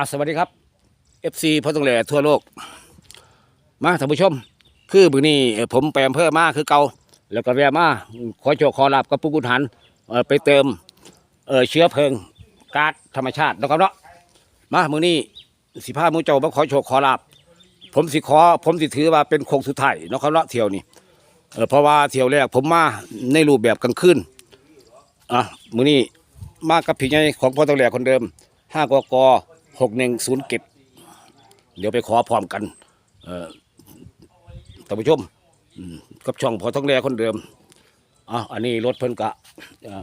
อะสวัสดีครับ FC พ่อตงแหล่ทั่วโลก มาท่านผู้ชม คือมือนี่ผมไปอำเภอมาคือเก่าแล้วก็แวะมาขอโชคขอลาบกับผู้กุหันไปเติมเชื้อเพลิงก๊าซธรรมชาตินะครับเนาะมามือนี้สิพามูเจ้ามาขอโชคขอลาบผมสิขอ ผมสิถือว่าเป็นโคงสุดท้ายนะครับเนาะเที่ยวนี้เพราะว่าเที่ยวแรกผมมาในรูปแบบกลางคืนอะมือนี้มากับพี่ใหญ่ของพ่อตงแหล่คนเดิมห้ากก หกหนึ่งศูนย์เก็ดเดี๋ยวไปขอพร้อมกันต่อท่านผู้ชมกับช่องพอท้องแรคนเดิมอะอันนี้รถเพิ่นกะ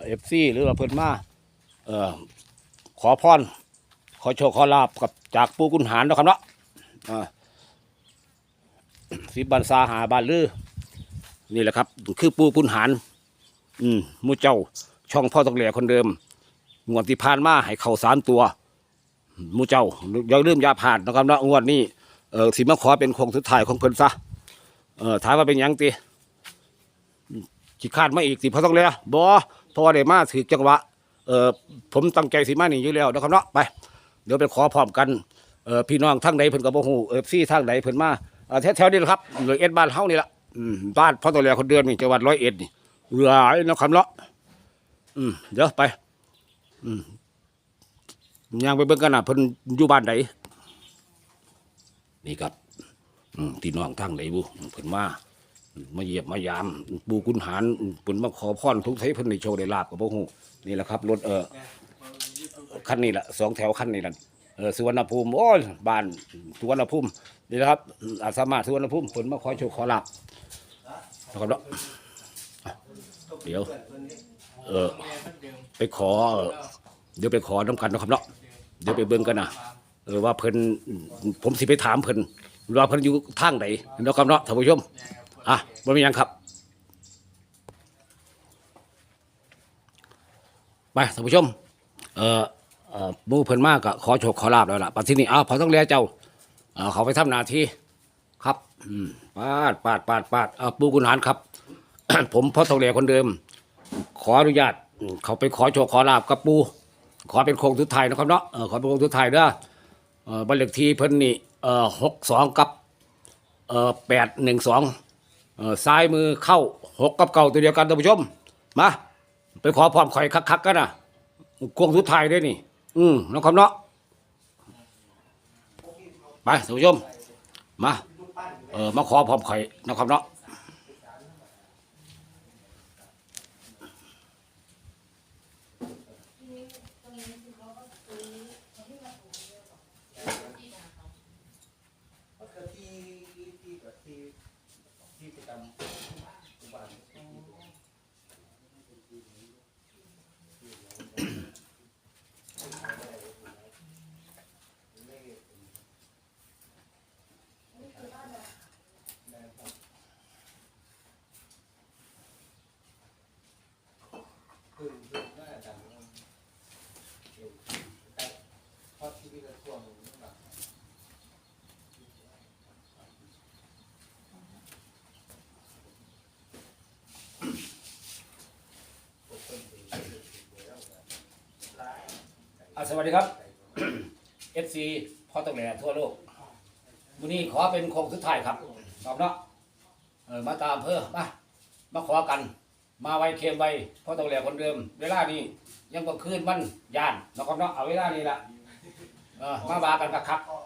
เอฟซีหรือว่าเพิ่นมาเอ่อขอพร ขอโชคขอลาบกับจากปูกุนหารนะครับเนาะสิบันซาหาบานลือนี่แหละครับ คือปูกุนหาร อืมมูเจ้าช่องพ่อต้องแหล่คนเดิมงวดที่ผ่านมาให้เข่าสามตัว มูเจ้าอย่าลืมยาผ่านนะครับนะงวดนี้เออสิมาขอเป็นคงสุดท้ายของเพิ่นซะเออถามว่าเป็นยังติขี้คาดมาอีกสิพอต้องเลยบ่เพราะว่าได้มาถือจังหวะเออผมตั้งใจสิมานี่อยู่แล้วนะครับเนาะไป เดี๋ยวไปขอพร้อมกันเออพี่น้องทางใดเพิ่นก็บ่ฮู้เอฟซีทางใดเพิ่นมาเออแถวๆนี้ละครับหร้อเอ็ดบ้านเฮานี่ล่ะบ้านพ่อตัวแลคนเดือนนี่จังหวัดร้อยเอ็ดนี่หลายนะครับเนาะอืมเดี๋ยวไปอืม ย่างไปเบิ่งกันนะเพิ่นอยู่บ้านใดนี่ครับที่น้องทั้งไหนบุเพิ่นมามาเยียบมายามปูกุนหารเพิ่นมาขอพรทุกไทยเพิ่นได้โชคได้ลาบกับพวกฮู้นี่แหละครับรถเออคันนี้แหละสองแถวคันนี้นั่นเออสุวรรณภูมิโอ้ยบ้านสุวรรณภูมินี่แหละครับอาสามาสุวรรณภูมิเพิ่นมาขอโชคขอลาบนะครับเนาะเดี๋ยว เออไปขอ เดี๋ยวไปขอน้ำกันนะครับเนาะ เดี๋ยวไปเบิ่งกันนะเออว่าเพิ่นผมสิไปถามเพิ่นว่าเพิ่นอยู่ทางไหนเนาะครับเนาะท่านผู้ชมอะบ่มีหยังครับไปท่านผู้ชม เอ่อเอ่อหมู่เพิ่นมากก็ขอโชคขอลาบแล้วล่ะปัจจุบัดนี้อ้าวพอต้องแลเจ้าเอ่อเขาไปทำหน้าที่ครับอืมปาดปาดปาดปาดเอาปูกุนหารครับ ผมพ่อต้องแลคนเดิม ขออนุญาต เขาไปขอโชคขอลาบกับปู ขอเป็นโครงสุดท้ายนะครับเนาะเออขอเป็นโครงสุดท้ายเด้อเออบัลเลขทีเพิ่นนี่เออหกสองกับเออแปดหนึ่งสองเออซ้ายมือเข้าหกกับเก่าตัวเดียวกันท่านผู้ชมมาไปขอพร้อมข่อยคักๆกันนะโครงสุดท้ายด้วยนี่ อืมนะครับเนาะไปท่านผู้ชมมาเออมาขอพร้อมข่อยนะครับเนาะ สวัสดีครับ FC พ่อตงแหล่ทั่วโลกวันนี้ขอเป็นโค้งสุดท้ายครับตอบเนาะเออมาตามเพื่อมามาขอกัน มาไวเคมไวพ่อตงแหล่คนเดิม เวลานี้ยังก็คืนมันยานนะครับเนาะเอาเวลานี้ละเออมาบากันคักๆ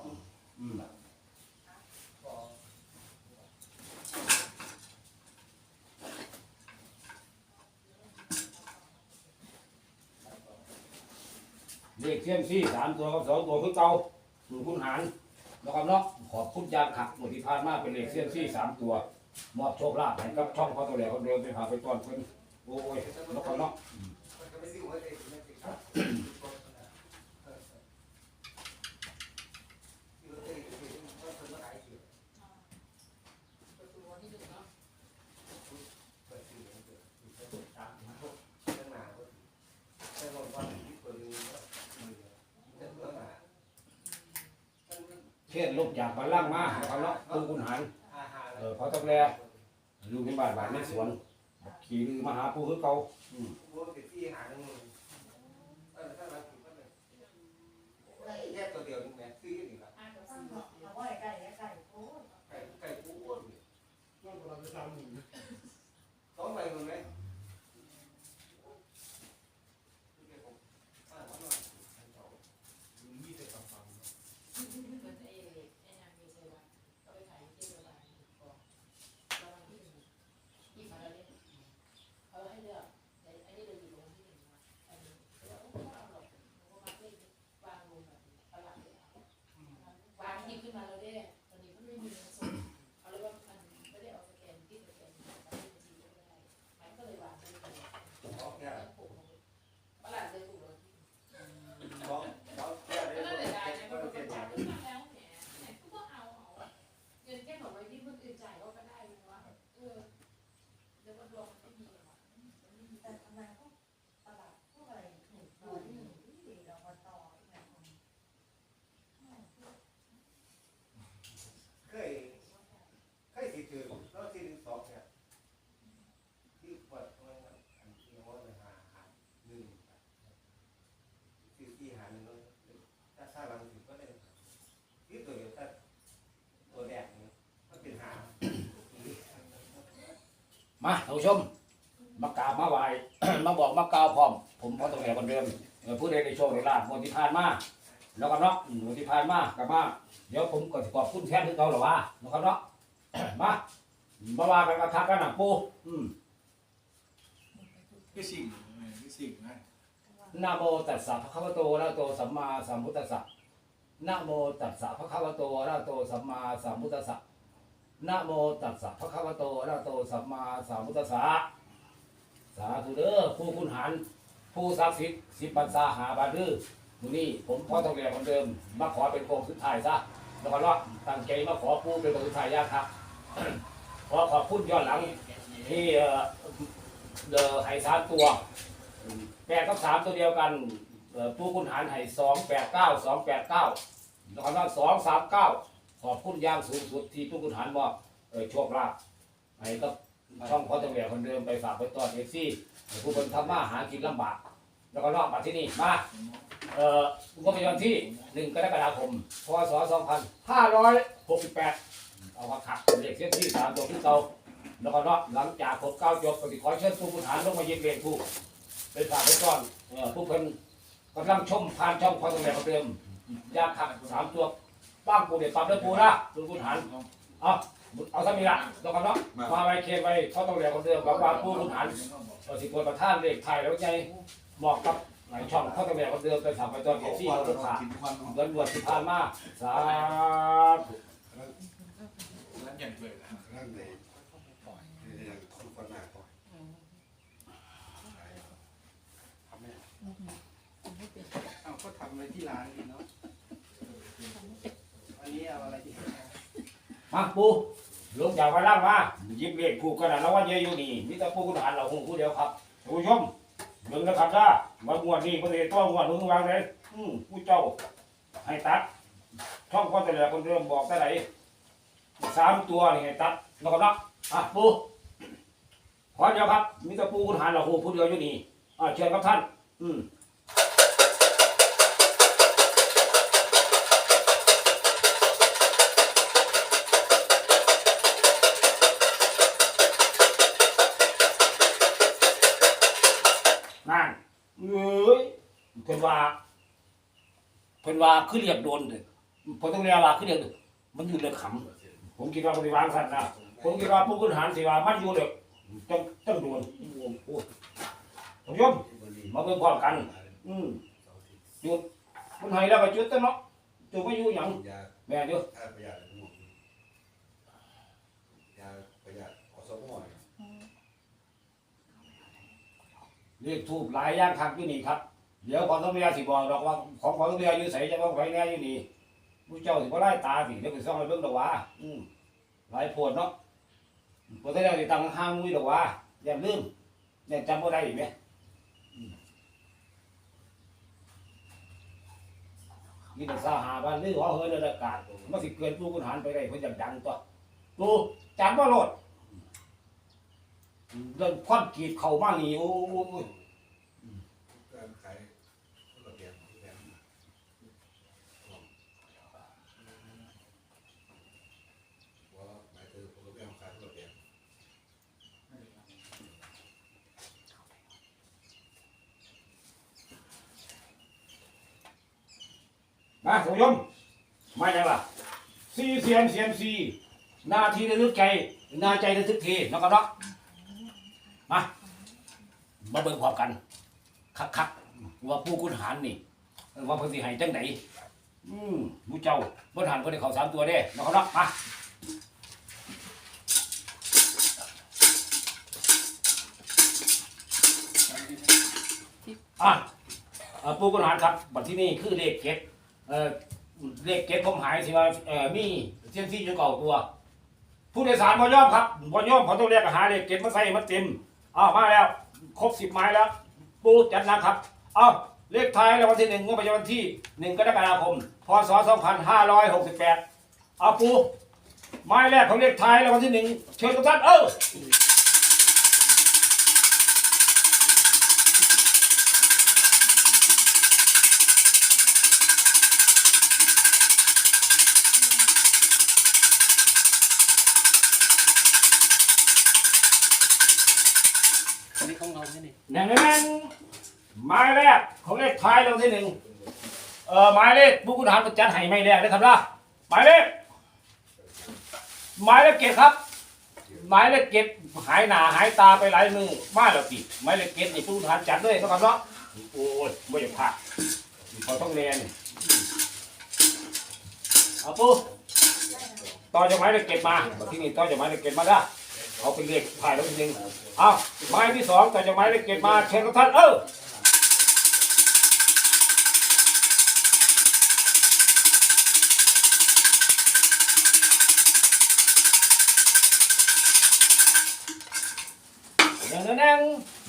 เลขเซียมซี่สามตัวกับสองตัวคือเก่าหนึ่งคุณหารนะครับเนาะขอบคุณยางขักหมดที่ผ่านมาเป็นเลขเซียมซี่สามตัวมอบโชคลาภให้กับช่องพ่อตัวแหล่คนเดิมไปหาไปตอนเพิ่นโอ้ยนะครับเนาะ เช่นลูกจากบ้านล่างมาเขาเนาะปูคุณหันเออเขาต้องแลอยู่ในบ้านบ้านในสวนขี่ลือมาหาปูคือเก่า ผู้ชม มากราบมาไหว้ มาบอกมากล่าวพร้อม ผมพอต้องแหลคนเดิมเอ่อผู้ใดในโชคในลาภงวดที่ผ่านมาแล้วก็เนาะอืมงวดที่ผ่านมากับมา เดี๋ยวผมก็สิขอบคุณแทนที่เขาหรอวะนะครับเนาะ มามาว่ากันกระทักกันหนักปูอืมคือสิ่งคือสิ่งนะนะโมตัสสะภะคะวะโตอะระหะโตสัมมาสัมพุทธัสสะนะโมตัสสะภะคะวะโตอะระหะโตสัมมาสัมพุทธัสสะ นะโมตัสสะภะคะวะโตอะระหะโตสัมมาสัมพุทธัสสะสาธุเด้อผู้คุณหันผู้ศักดิ์สิทธิ์สิบปัญษาหาบาดื้อมือนี้ผมพ่อทองแดงคนเดิม มาขอเป็นโครงสุดท้ายซะแล้วก็รอดตั้งใจมาขอปูเป็นโครงสุดท้ายยากครับ ขอขอบคุณย้อนหลังที่เอ่อเดอให้สามตัวแปดกับสามตัวเดียวกันเอ่อปูคุณหันให้สองแปดเก้าสองแปดเก้าแล้วก็สองสามเก้า ขอบคุณอย่างสูงสุดที่ปูคุณหันมอบเอ่อโชคลาภให้กับช่องพ่อทองแดงคนเดิมไปฝากไปต้อนเอฟซีผู้คนทำมาหากินลำบาก แล้วก็รอบมาที่นี่มาเอ่องบประมาณที่หนึ่งกรกฎาคมพศสองพันห้าร้อยหกสิบแปดเอามาขับเลขเส้นที่สามตัวที่เก่าแล้วก็รอบหลังจากครบเก้าจบปฏิขอเชิญผู้ผู้ฐานลงมาเย็นเลขผู้เป็นฝากเป็นก้อนเอ่อผู้คนกำลังชมผ่านช่องความตรงไหนของเดิมยาขับสามตัว ป้างปูเด็ดปั๊บเด้อปูนะผู้ผู้ฐานเอาเอาสามีละแล้วก็เนาะมาไว้เคไว้เขาต้องแหลกคนเดิมบอกว่าผู้ผู้ฐานปฏิบัติประท่านเลขไทยแล้วใจเหมาะกับหลายช่องเข้าตะแบบคนเดิมไปถามไปตอนเอซี่เราขากินควันเงินบวชสิพานมาสาธุแล้วอย่างเลยนะร่างในปล่อยอย่างคนคนหน้าปล่อยทำแม่เอาก็ทำอะไรที่ร้านดีเนาะอั นี้เอาอะไรที่มาปูลูกอยากมาล่างมาหยิบเลขผูกกันนะแล้วว่าเยอะอยู่นี่มิตรปูคุณหารเราคงผู้เดียวครับท่านผู้ชมเบิ่งนะครับจ้ามางวดนี้ประเทศต้องงวดมึงวางเลยอืมผู้เจ้า ให้ตัดช่องพ่อแต่ละคนเดิมบอกได้ไหนสามตัวนี่ให้ตัดแล้วก็นับอะปูขอเดียวครับมิตรปูคุณหารเราคงผู้เดียวอยู่นี่อ่าเชิญครับท่าน อืม เอ้ยเพิ่นว่าเพิ่นว่าคือเรียกโดนเด้อพอต้องเรียกว่าคือเรียกโดนมันอยู่เรื่อขำผมคิดว่าบริวารสัตว์นะผมคิดว่าผู้คุณหารสิว่ามันอยู่เรื่อต้องต้องโดนโอ้โหท่านผู้ชมมาเบิ่งพร้อมกัน อืมจุดมันให้แล้วก็จุดตั้งเนาะจุดไม่อยู่หยังแม่นอยู่ประหยัดประหยัดขอสมอ เลขทูบหลายอย่างคักอยู่นี่ครับ เดี๋ยวขอต้องเรียสิบอกดอกว่าของขอต้องเรียอยู่ใส่จะต้องไฟแน่อยู่นี่ผู้เจ้าสิบ่ไล่ตาสิเดี๋ยวไปซ่องไปเบิ่งดอกว่าอืมหลายโพดเนาะบ่ได้แล้วสิตั้งห้างมุ้ยดอกว่าอย่าลืมอย่าจำบ่ได้อีกแหมอืมนี่แต่สาหาบ้านลือว่าเฮ้ยในอากาศมันสิเกินผู้คุณหารไปได้เพิ่นอยากดังตัวกูจำบ่โลดเรื่องควันกีดเข้ามานี่โอ้ย การขายระเบียบแบบว่าหมายถึงระเบียบขายระเบียบ มาท่าน ผู้ชมมาอย่างล่ะซีเซียนเซียนซีหน้าที่ระลึกใจหน้าใจระลึกทีแล้วก็เนาะมามาเบิ่งพร้อมกันคักๆว่าผู้คุณหารนี่ ว่าเพิ่นสิให้จังไดอืมผู้เจ้าบ่ทานเพิ่นได้เข้าสามตัวเด้แล้วก็เนาะมาอะเอ่อผู้คุณหารครับ บัดที่นี่คือเลขเจ็ด เออเลขเจ็ดผมหายสิว่าเออมีเซียนซีอยู่เก่าตัว ผู้โดยสารบ่ยอมครับบ่ยอมเขาต้องเรียกหาเลขเจ็ดมาใส่มันเต็มอ้าวมาแล้ว ครบสิบไม้แล้ว ปูจัดนะครับเอาเลขท้ายรางวัลที่หนึ่งงวดประจำวันที่หนึ่งกรกฎาคมพศสองพันห้าร้อยหกสิบแปดเอาปูไม้แรกของเลขท้ายรางวัลที่หนึ่งเชิญทุกท่านเออ ต้องเอาไหมนี่หนึ่งหนึ่งหมายแรกของเลขท้ายเราที่หนึ่งเออหมายเลขบุคุณหารประจันให้ไม่แรกนะครับนะหมายเลขหมายเลขเก็ดครับหมายเลขเก็ดหายหนาหายตาไปหลายมือมาแล้วปีหมายเลขเก็ดนี่ผู้ทหารจัดเลยนะครับเนาะโอ้ยไม่อยากพลาดพอต้องเรียนเอาปูต่อจากหมายเลขเก็ดมาที่นี่ต่อจากหมายเลขเก็ดมาได้ เอาเป็นเลขถ่ายแล้วจริงๆเอาหมายที่สองแต่จากหมายเลขเก็ดมาเชิญทุกท่านเออหนึ่งหนึ่งหนึ่ง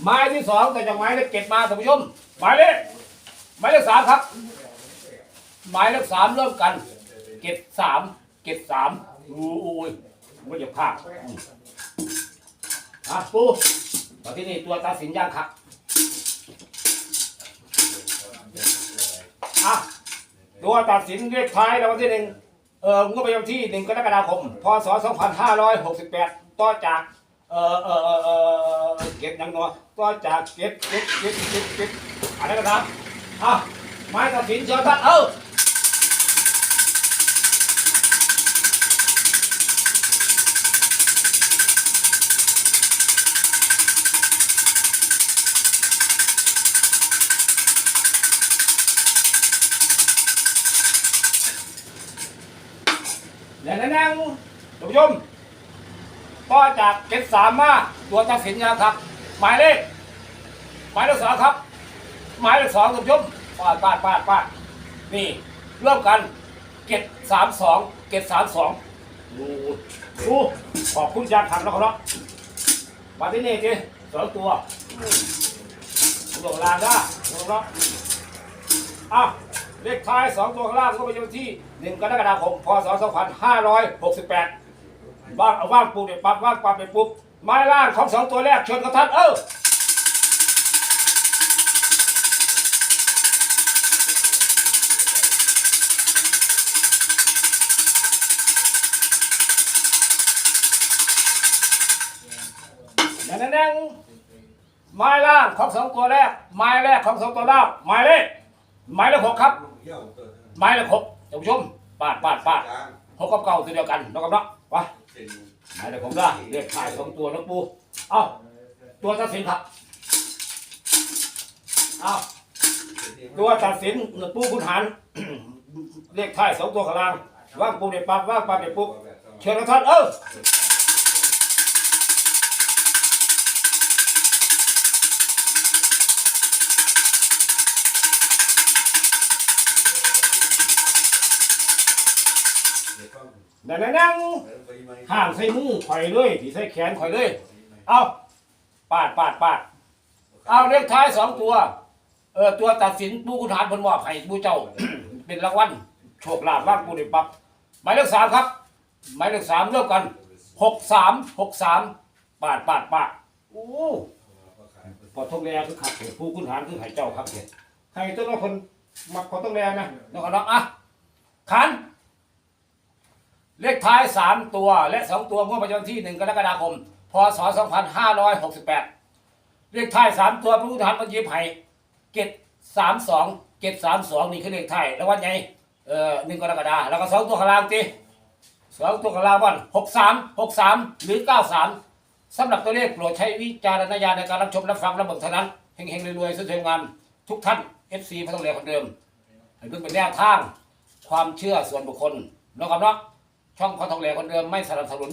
หมายที่สองแต่จากหมายเลขเก็ดมาท่านผู้ชมหมายเลขหมายเลขสามครับหมายเลขสามเริ่มกันเก็บสามเก็บสามโอ้ย ไม่อยากพลาดอะปูมาที่นี่ตัวตัดสินย่างครับอะตัวตัดสินเลขท้ายรางวัลที่หนึ่งเอองวดประจำที่หนึ่งกรกฎาคม พศสองพันห้าร้อยหกสิบแปดต่อจาก เออเออเออเออเก็บยังนัวต่อจากเก็บเก็บเก็บเก็บเก็บอะไรกันครับอะไม้ตัดสินเชิญท่านเออ แล้วนั่งท่านผู้ชมต่อจากเก็บสามมาตัวตัดสินนะครับ หมายเลขหมายเลขสองครับ หมายเลขสองท่านผู้ชมปาดปาดปาดปาดนี่เริ่มกันเก็บสามสองเก็บสามสองดูดูขอบคุณยาขับแล้วครับเนาะมาที่นี่จีสองตัวตัวลางได้ตัวเนาะอะ เลขท้ายสองตัวข้างล่างก็ไปอยู่ที่หนึ่งกรกฎาคมพศสองพันห้าร้อยหกสิบแปดว่างเอาว่างปูเด็ดปั๊บว่างปั๊บเด็ดปุ๊บไม้ล่างของสองตัวแรกชิญกับท่านเออนั่นนั่นไม้ล่างของสองตัวแรก ไม้แรกของสองตัวล่างหมายเลข หมายเลขหกครับเที่ยวตัวไม้ละหกท่านผู้ชมปาดปาดปาดหกกับเก่าตัวเดียวกันน้องกับน้องวะเส้นไม้ละหกได้เรียกถ่ายสองตัวน้องปูเอ้าตัวตัดสินครับเอ้าตัวตัดสินปูคุณหันเรียกถ่ายสองตัวข้างล่างว่างปูเด็ดปั๊บว่างปั๊บเด็ดปุ๊บเชิญท่านเออ นั่นนั่นนั่งห่างใส่มือข่อยเลยที่ใส่แขนข่อยเลย เอาปาดปาดปาดเอาเลขท้ายสองตัว เออตัวตัดสินผู้คุณฐานเพนมอบให้ผู้เจ้า เป็นรางวัลโชคลาภว่างผู้ได้ปั๊บหมายเลขสามครับ หมายเลขสามเริ่มกันหกสามหกสามปาดปาดปาดโอ้พอทงแรคือขับเหตุผู้คุณฐานคือไห้เจ้าครับเหตุใครต้นว่าคนมักพอต้องแรนะน้องกันน้องอะขัน เลขท้ายสามตัวและสองตัวงวดประจำวันที่หนึ่งกรกฎาคม พศสองพันห้าร้อยหกสิบแปดเลขท้ายสามตัวพระพุทธทานมันยิบให้เกตสามสองเกตสามสองนี่คือเลขท้ายแล้ววันไงเอ่อหนึ่งกรกฎาแล้วก็สองตัวข้างล่างตีสองตัวข้างล่างวันหกสามหกสามหรือเก้าสามสำหรับตัวเลขโปรดใช้วิจารณญาณในการรับชมรับฟังรับเบิ่งเท่านั้นเฮงๆรวยๆสุดเทงานทุกท่าน FC พระต้องเรียคนเดิมให้เพิ่งเป็นแนวทางความเชื่อส่วนบุคคลนะครับเนาะ ช่องพระทองแหลคนเดิมไม่สนับสนุน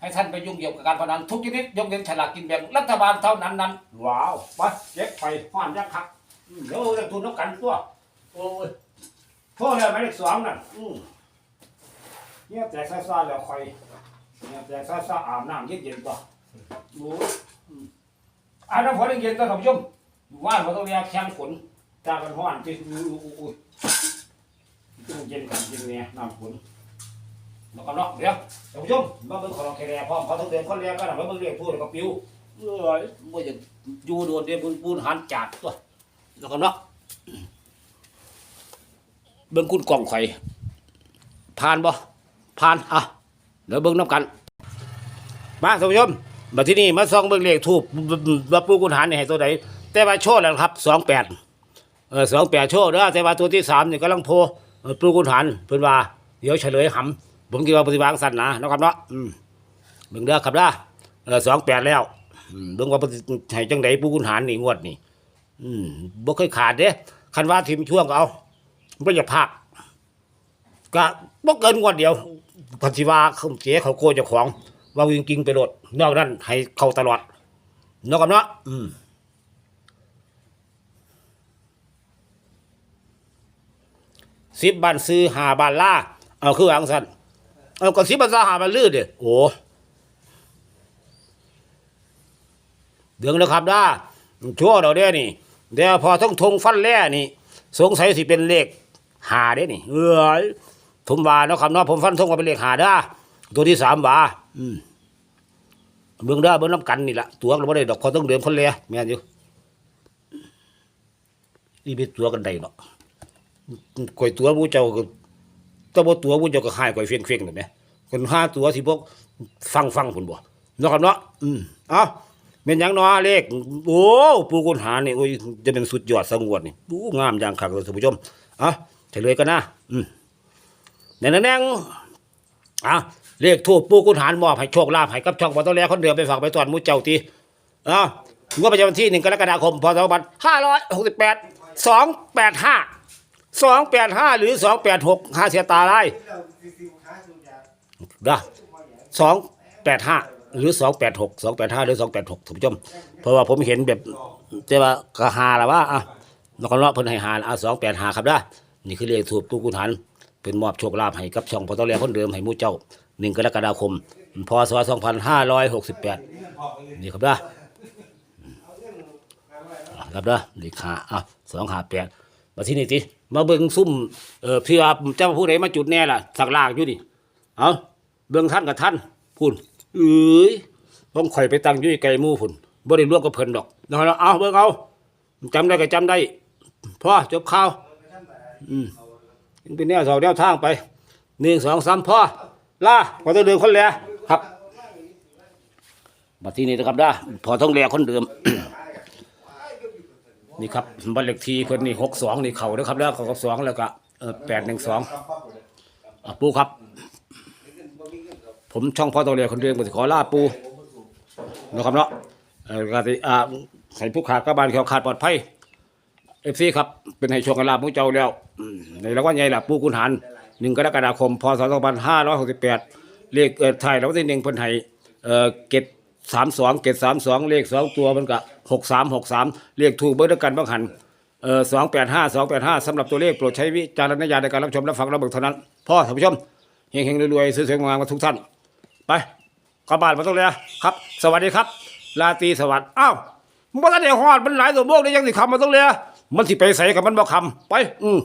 ให้ท่านไปยุ่งเกี่ยวกับการพนันทุกชนิดยกเว้นฉลากกินแบ่งรัฐบาลเท่านั้นนั้นว้าวไปเจ็บไปห้อนยักษ์คักอืมเดี๋ยวจะทุนน้ำกันตัวโอ้ยโทษเลยหมายเลขสองนั่นอืมเนี่ยแจกซ่าๆแล้วคอยเนี่ยแจกซ่าๆอาบน้ำเย็นๆตัวโอ้ยอืมอาบน้ำฝนเย็นๆตัวท่านผู้ชมว่านเราต้องเรียกแข้งฝนจากกันห้อนจริงอุ้ยอุ้ยอุ้ยต้องเย็นกันเย็นเนี่ยน้ำฝน แล้วก็เนาะเดี๋ยวท่านผู้ชมมาเบิ่งของแคร์พร้อมเขาต้องเดินคนเรียนก็หน่ะมาเบิ่งเรียกพูดแล้วก็ปิ้วเอ้ยบ่จะอยู่โดนเด้ปูนปูนหันจัดตัวแล้วก็เนาะเบิ่งคุณกล่องไข่ผ่านบ่ผ่านอะเดี๋ยวเบิ่งน้ำกัน มาท่านผู้ชมบัดที่นี่มาส่องเบิ่งเลขทูบว่าปูกุณหารนี่ให้ตัวใดแต่ว่าโชว์แล้วครับสองแปดเออสองแปดโชว์เด้อแต่ว่าตัวที่สามนี่กำลังโพปูกุณหารเพิ่นว่า เดี๋ยวเฉลยหำ ผมคิดว่าปฏิบัติสั้นนะนะครับเนาะอืมเบิ่งเด้อครับเด้อเออสองแปดแล้วอืมเบิ่งว่าปฏิให้จังไดปูกุณหารนี่งวดนี่อืมบ่เคยขาดเด้คันว่าทีมช่วงก็เอาบ่อยากพากก็บ่เกินงวดเดียวปฏิว่าเขาเสียเขาโกยเจ้าของ ว่าวิ่งกิงไปโลดนอกนั้นให้เข้าตลอดนอกกันเนาะอืมสิบบันซื้อหาบานล่าเอาคือวางสัน เอาก็สิบบันซื้อหาบานลืดเด้โอ้เดืองนะครับด้าชั่วเราเด้นี่เดี๋ยวพอต้องทงฟันแล่นี่ สงสัยสิเป็นเลขหาเด้นี่ เอ้ยผมว่าเนาะครับเนาะผมฟันทงว่าเป็นเลขหาด้อตัวที่สามบาอืมเบิ่งได้อเบิ่งน้ำกันนี่ละตัวเราบ่ได้ดอกเขาต้องเดิมคนเลยแม่นอยู่นี่เป็นตัวกันได้เนาะก่อยตัวผู้เจ้า แต่บ่ตัวผู้เจ้าก็หายก่อยเฟียงเฟียงนั่นแหมคนห้าตัวสิพวกฟังฟังพุ่นบ่เนาะครับเนาะอืมเอ้าแม่นหยังเนาะเลขโอ้ปูกุญหานี่โอ้ยจะเป็นสุดยอดสงวดนี่โอ้งามอย่างคักเลยท่านผู้ชมเอ้าเฉลยกันนะอืมแน่นๆอะเลขทูปปูกุญหารมอบให้โชคลาภให้กับช่องปตแลคนเดิมไปฝากไปตอนมูเจ้าตีอะงวดประจำวันที่หนึ่งกรกฎาคมพศห้าร้อยหกสิบแปดสองแปดห้า สองแปดห้าหรือสองแปดหกห้าเสียตาไรนะสองแปดห้าหรือสองแปดหกสองแปดห้าหรือสองแปดหกท่านผู้ชม เพราะว่าผมเห็นแบบแต่ว่าก็หาแล้วว่าอะนกกรเนาะเพิ่นให้หาอะสองแปดหาครับนะนี่คือเลขถูกตู้กุญหันเป็นมอบโชคลาภให้กับช่องพอตอแลคนเดิมให้มู่เจ้าหนึ่งกรกฎาคมพศสองพันห้าร้อยหกสิบแปดนี่ครับนะอะครับนะเลขหาอะสองหาแปดมาที่นี่ติ มาเบิ่งซุ่มเอ่อพี่ว่าเจ้าผู้ใดมาจุดแน่ล่ะสักลากอยู่นี่เอาเบิ่งท่านกับท่านพูดเอ้ยผมข่อยไปตั้งอยู่ไกลมู่พุ่นบ่ได้ร่วมกับเพิ่นดอกนะครับเอาเบิ่งเอาจำได้ก็จำได้พ่อจบข่าวอืมยังเป็นแนวสองแนวทางไปหนึ่งสองสามพ่อลาพอต้องเดิมคนแลครับมาที่นี่นะครับด้าพอต้องแลคนเดิม นี่ครับบัตรเลขที่เพิ่นนี่หกสองนี่เขานะครับแล้วเขาก็สองแล้วก็แปดหนึ่งสองปูครับ ผมช่องพ่อตัวเรียคนเดียวก็สิขอลาปูนะครับเนาะก็สิอาใส่ผู้ขาดกระบาลแขวขาดปลอดภัยเอฟซีครับ เป็นให้โชคกันลาบมุ้เจ้าแล้ว ในรางวัลใหญ่ล่ะปูกุนหันหนึ่งกรกฎาคมพศสองพันห้าร้อยหกสิบแปดเลขเออไทยรางวัลที่หนึ่งเพิ่นให้เออเกตสามสองเกตสามสองเลขสองตัวมันก็ หกสามหกสามเรียกถูกเบอร์ดกันบางหันเออสองแปดห้าสองแปดห้าสำหรับตัวเลขโปรดใช้วิจารณญาณในการรับชมและฟังระเบิดเท่านั้นพ่อท่านผู้ชมเฮงๆรวยๆสวยๆงามๆกันทุกท่าน ไปกลับบ้านมาต้องเลยครับ สวัสดีครับลาตรีสวัสดิ์อ้าวมันบ่ทันได้หอดมันหลายตัวโบกได้ยังสิคำมาต้องเลยมันสิไปใส่กับมันบ่คำไป อืม